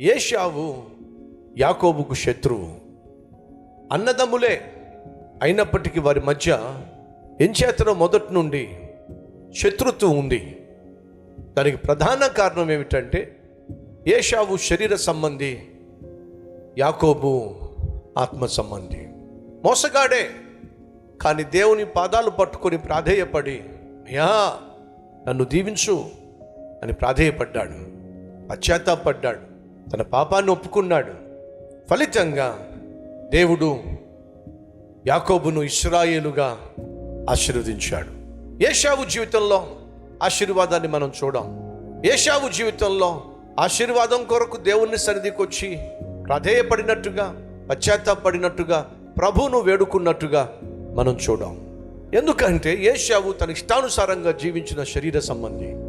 ఏషావు యాకోబుకు శత్రువు. అన్నదమ్ములే అయినప్పటికీ వారి మధ్య ఎంచేతనో మొదటి నుండి శత్రుత్వం ఉంది. దానికి ప్రధాన కారణం ఏమిటంటే ఏషావు శరీర సంబంధి యాకోబు ఆత్మ సంబంధి. మోసగాడే కానీ దేవుని పాదాలు పట్టుకొని ప్రాధేయపడి అయ్యా నన్ను దీవించు అని ప్రాధేయపడ్డాడు పశ్చాత్తాపడ్డాడు. తన పాపాన్ని ఒప్పుకున్నాడు. ఫలితంగా దేవుడు యాకోబును ఇస్రాయేలుగా ఆశీర్వదించాడు. ఏషావు జీవితంలో ఆశీర్వాదాన్ని మనం చూడం. ఏషావు జీవితంలో ఆశీర్వాదం కొరకు దేవుని సన్నిధికి వచ్చి ప్రాధేయపడినట్టుగా పశ్చాత్తాపడినట్టుగా ప్రభువును వేడుకున్నట్టుగా మనం చూడం. ఎందుకంటే ఏషావు తన ఇష్టానుసారంగా జీవించిన శరీర సంబంధి.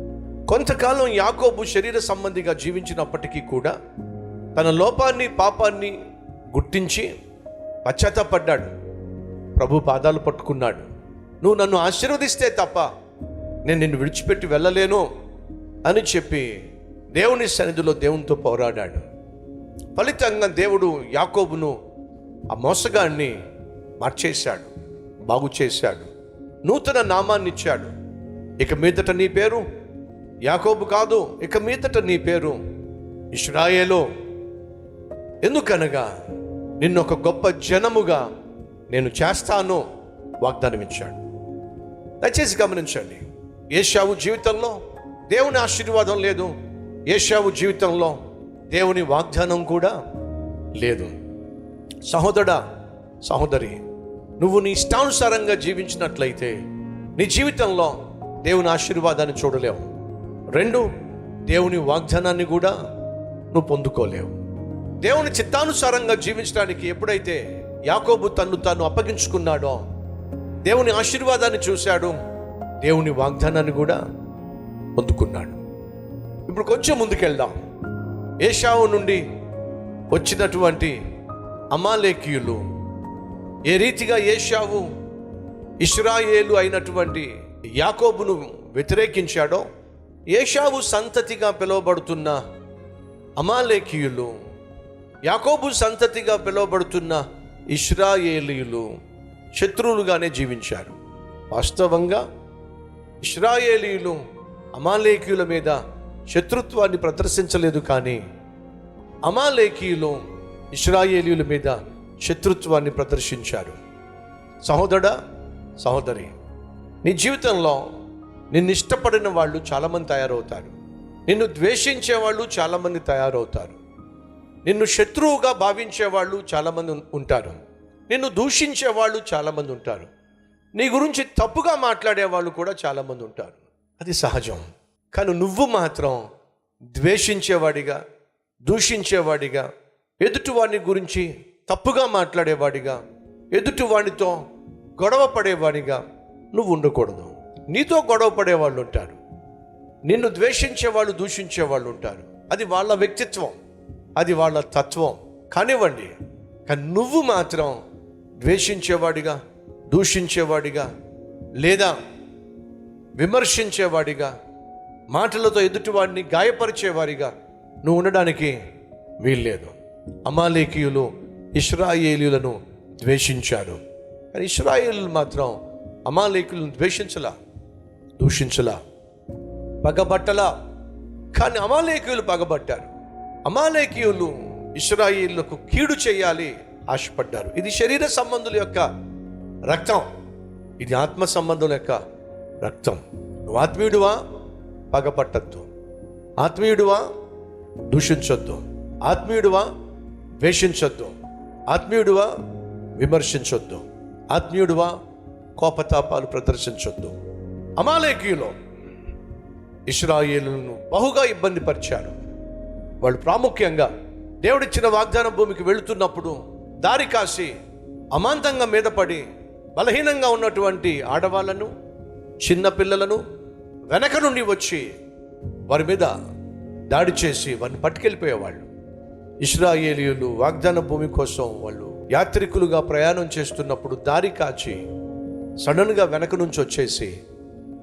కొంతకాలం యాకోబు శరీర సంబంధిగా జీవించినప్పటికీ కూడా తన లోపాన్ని పాపాన్ని గుర్తించి పశ్చాత్తపడ్డాడు. ప్రభు పాదాలు పట్టుకున్నాడు. నువ్వు నన్ను ఆశీర్వదిస్తే తప్ప నేను నిన్ను విడిచిపెట్టి వెళ్ళలేను అని చెప్పి దేవుని సన్నిధిలో దేవునితో పోరాడాడు. ఫలితంగా దేవుడు యాకోబును ఆ మోసగాన్ని మార్చేశాడు బాగు చేశాడు నూతన నామాన్ని ఇచ్చాడు ఇక మీదట నీ పేరు యాకోబు కాదు ఇక మీదట నీ పేరు ఇష్రాయేలో ఎందుకనగా నిన్ను ఒక గొప్ప జనముగా నేను చేస్తాను వాగ్దానం ఇచ్చాడు దయచేసి గమనించండి ఏషావు జీవితంలో దేవుని ఆశీర్వాదం లేదు ఏషావు జీవితంలో దేవుని వాగ్దానం కూడా లేదు. సహోదరా సహోదరి నువ్వు నీ ఇష్టానుసారంగా జీవించినట్లయితే నీ జీవితంలో దేవుని ఆశీర్వాదాన్ని చూడలేవు. రెండు దేవుని వాగ్దానాన్ని కూడా నువ్వు పొందుకోలేవు. దేవుని చిత్తానుసారంగా జీవించడానికి ఎప్పుడైతే యాకోబు తన్ను తాను అప్పగించుకున్నాడో దేవుని ఆశీర్వాదాన్ని చూశాడు దేవుని వాగ్దానాన్ని కూడా పొందుకున్నాడు. ఇప్పుడు కొంచెం ముందుకెళ్దాం. ఏషావు నుండి వచ్చినటువంటి అమాలేకీయులు ఏ రీతిగా ఏషావు ఇస్రాయేలు అయినటువంటి యాకోబును వ్యతిరేకించాడో ఏషావు సంతతిగా పిలువబడుతున్న అమాలేకీయులు యాకోబు సంతతిగా పిలువబడుతున్న ఇస్రాయేలీయులు శత్రువులుగానే జీవించారు. వాస్తవంగా ఇస్రాయేలీయులు అమాలేకీయుల మీద శత్రుత్వాన్ని ప్రదర్శించలేదు కానీ అమాలేకీయులు ఇస్రాయేలీయుల మీద శత్రుత్వాన్ని ప్రదర్శించారు. సహోదరా సహోదరి నీ జీవితంలో నిన్ను ఇష్టపడిన వాళ్ళు చాలామంది తయారవుతారు. నిన్ను ద్వేషించే వాళ్ళు చాలామంది తయారవుతారు. నిన్ను శత్రువుగా భావించే వాళ్ళు చాలామంది ఉంటారు. నిన్ను దూషించే వాళ్ళు చాలామంది ఉంటారు. నీ గురించి తప్పుగా మాట్లాడే వాళ్ళు కూడా చాలామంది ఉంటారు. అది సహజం. కానీ నువ్వు మాత్రం ద్వేషించేవాడిగా దూషించేవాడిగా ఎదుటివాడిని గురించి తప్పుగా మాట్లాడేవాడిగా ఎదుటివాడితో గొడవ పడేవాడిగా నువ్వు ఉండకూడదు. నీతో గొడవ పడేవాళ్ళు ఉంటారు. నిన్ను ద్వేషించే వాళ్ళు దూషించే వాళ్ళు ఉంటారు. అది వాళ్ళ వ్యక్తిత్వం. అది వాళ్ళ తత్వం. కానివ్వండి కానీ నువ్వు మాత్రం ద్వేషించేవాడిగా దూషించేవాడిగా లేదా విమర్శించేవాడిగా మాటలతో ఎదుటివాడిని గాయపరిచేవాడిగా నువ్వు ఉండడానికి వీల్లేదు. అమాలేకీయులు ఇస్రాయేలీలను ద్వేషించారు. కానీ ఇస్రాయేలు మాత్రం అమాలేకులను ద్వేషించలా. దూషించలా పగబట్టలా. కానీ అమాలేకీయులు పగబట్టారు. అమాలేకీయులు ఇస్రాయిలకు కీడు చేయాలి ఆశపడ్డారు. ఇది శరీర సంబంధుల యొక్క రక్తం. ఇది ఆత్మ సంబంధుల యొక్క రక్తం. నువ్వు ఆత్మీయుడువా? పగపట్టద్దు ఆత్మీయుడువా? దూషించొద్దు. ఆత్మీయుడువా? ద్వేషించొద్దు. ఆత్మీయుడువా? విమర్శించొద్దు. ఆత్మీయుడువా? కోపతాపాలు ప్రదర్శించొద్దు. అమాలేకీయులు ఇస్రాయేలును బహుగా ఇబ్బంది పరిచారు. వాళ్ళు ప్రాముఖ్యంగా దేవుడిచ్చిన వాగ్దాన భూమికి వెళుతున్నప్పుడు దారి కాసి అమాంతంగా మీద పడి బలహీనంగా ఉన్నటువంటి ఆడవాళ్ళను చిన్న పిల్లలను వెనక నుండి వచ్చి వారి మీద దాడి చేసి వారిని పట్టుకెళ్ళిపోయేవాళ్ళు. ఇస్రాయేలీయులు వాగ్దాన భూమి కోసం వాళ్ళు యాత్రికులుగా ప్రయాణం చేస్తున్నప్పుడు దారి కాచి సడన్గా వెనక నుంచి వచ్చేసి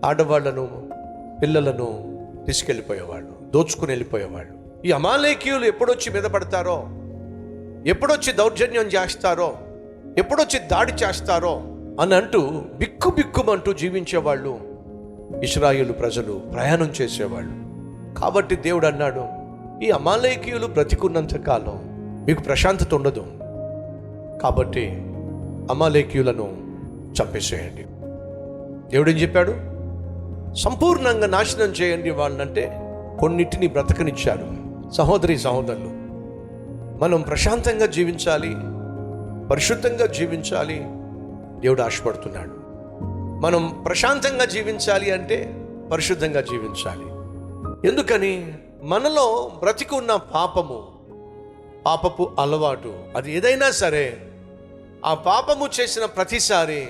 ఆడవాళ్ళను పిల్లలను తీసుకెళ్ళిపోయేవాళ్ళు దోచుకుని వెళ్ళిపోయేవాళ్ళు. ఈ అమాలేకీయులు ఎప్పుడొచ్చి మీద పడతారో ఎప్పుడొచ్చి దౌర్జన్యం చేస్తారో ఎప్పుడొచ్చి దాడి చేస్తారో అని అంటూ బిక్కు బిక్కుమంటూ జీవించేవాళ్ళు ఇస్రాయేలు ప్రజలు ప్రయాణం చేసేవాళ్ళు. కాబట్టి దేవుడు అన్నాడు ఈ అమాలేకీయులు బ్రతికున్నంత కాలం మీకు ప్రశాంతత ఉండదు. కాబట్టి అమాలేకీయులను చంపేసేయండి. దేవుడేం చెప్పాడు? సంపూర్ణంగా నాశనం చేయండి వాళ్ళంటే కొన్నిటిని బ్రతకనిచ్చారు. సహోదరి సహోదరులు మనం ప్రశాంతంగా జీవించాలి పరిశుద్ధంగా జీవించాలి దేవుడు ఆశపడుతున్నాడు. మనం ప్రశాంతంగా జీవించాలి అంటే పరిశుద్ధంగా జీవించాలి. ఎందుకని? మనలో బ్రతికున్న పాపము పాపపు అలవాటు అది ఏదైనా సరే ఆ పాపము చేసిన ప్రతిసారి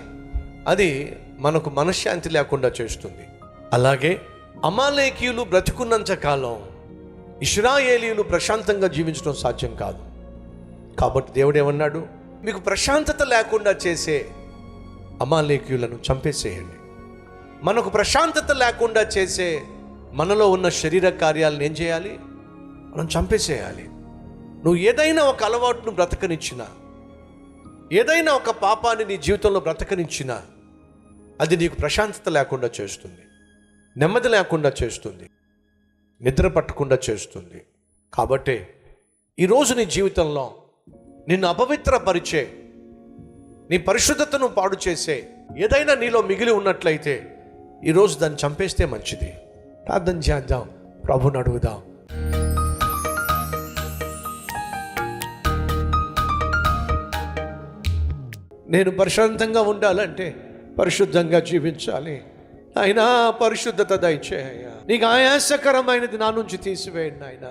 అది మనకు మనశ్శాంతి లేకుండా చేస్తుంది. అలాగే అమాలేకీయులు బ్రతికున్నంత కాలం ఇష్రాయేలీయులు ప్రశాంతంగా జీవించడం సాధ్యం కాదు. కాబట్టి దేవుడు ఏమన్నాడు? మీకు ప్రశాంతత లేకుండా చేసే అమాలేకీయులను చంపేసేయండి. మనకు ప్రశాంతత లేకుండా చేసే మనలో ఉన్న శరీర కార్యాలను ఏం చేయాలి? మనం చంపేసేయాలి. నువ్వు ఏదైనా ఒక అలవాటును బ్రతకనిచ్చినా ఏదైనా ఒక పాపాన్ని నీ జీవితంలో బ్రతకనిచ్చినా అది నీకు ప్రశాంతత లేకుండా చేస్తుంది. నెమ్మది లేకుండా చేస్తుంది. నిద్ర పట్టకుండా చేస్తుంది. కాబట్టి ఈరోజు నీ జీవితంలో నిన్ను అపవిత్రపరిచే నీ పరిశుద్ధతను పాడు చేసే ఏదైనా నీలో మిగిలి ఉన్నట్లయితే ఈరోజు దాన్ని చంపేస్తే మంచిది. ప్రార్థన చేద్దాం. ప్రభుని అడుగుదాం. నేను ప్రశాంతంగా ఉండాలంటే పరిశుద్ధంగా జీవించాలి. అయినా పరిశుద్ధత దయచేయ్యా నీకు ఆయాసకరమైనది నా నుంచి తీసివేయండి ఆయన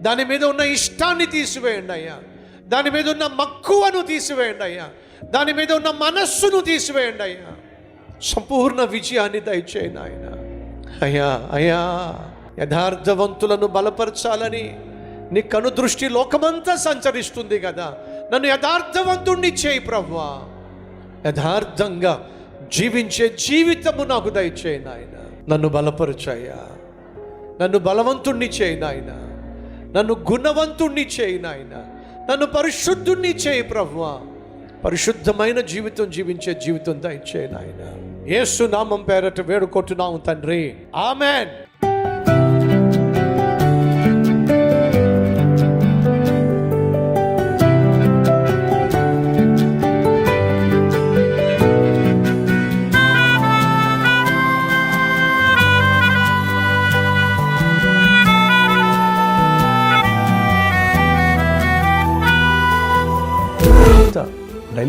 దాని మీద ఉన్న ఇష్టాన్ని తీసివేయండి అయ్యా. దాని మీద ఉన్న మక్కువను తీసివేయండి అయ్యా. దాని మీద ఉన్న మనస్సును తీసివేయండి అయ్యా. సంపూర్ణ విజయాన్ని దయచేయండి ఆయన అయ్యా అయ్యా యథార్థవంతులను బలపరచాలని నీ కనుదృష్టి లోకమంతా సంచరిస్తుంది కదా. నన్ను యథార్థవంతుణ్ణి చేయి ప్రభువా యథార్థంగా జీవించే జీవితము నాకు దయచేయి నాయన. నన్ను బలపరచయ్యా. నన్ను బలవంతుణ్ణి చేయి నాయన. నన్ను గుణవంతుణ్ణి చేయి నాయన. నన్ను పరిశుద్ధుణ్ణి చేయి ప్రభువా. పరిశుద్ధమైన జీవితం జీవించే జీవితం దయచేయి నాయన. ఏసు నామం పేరట వేడుకుంటున్నాము తండ్రి. ఆమెన్.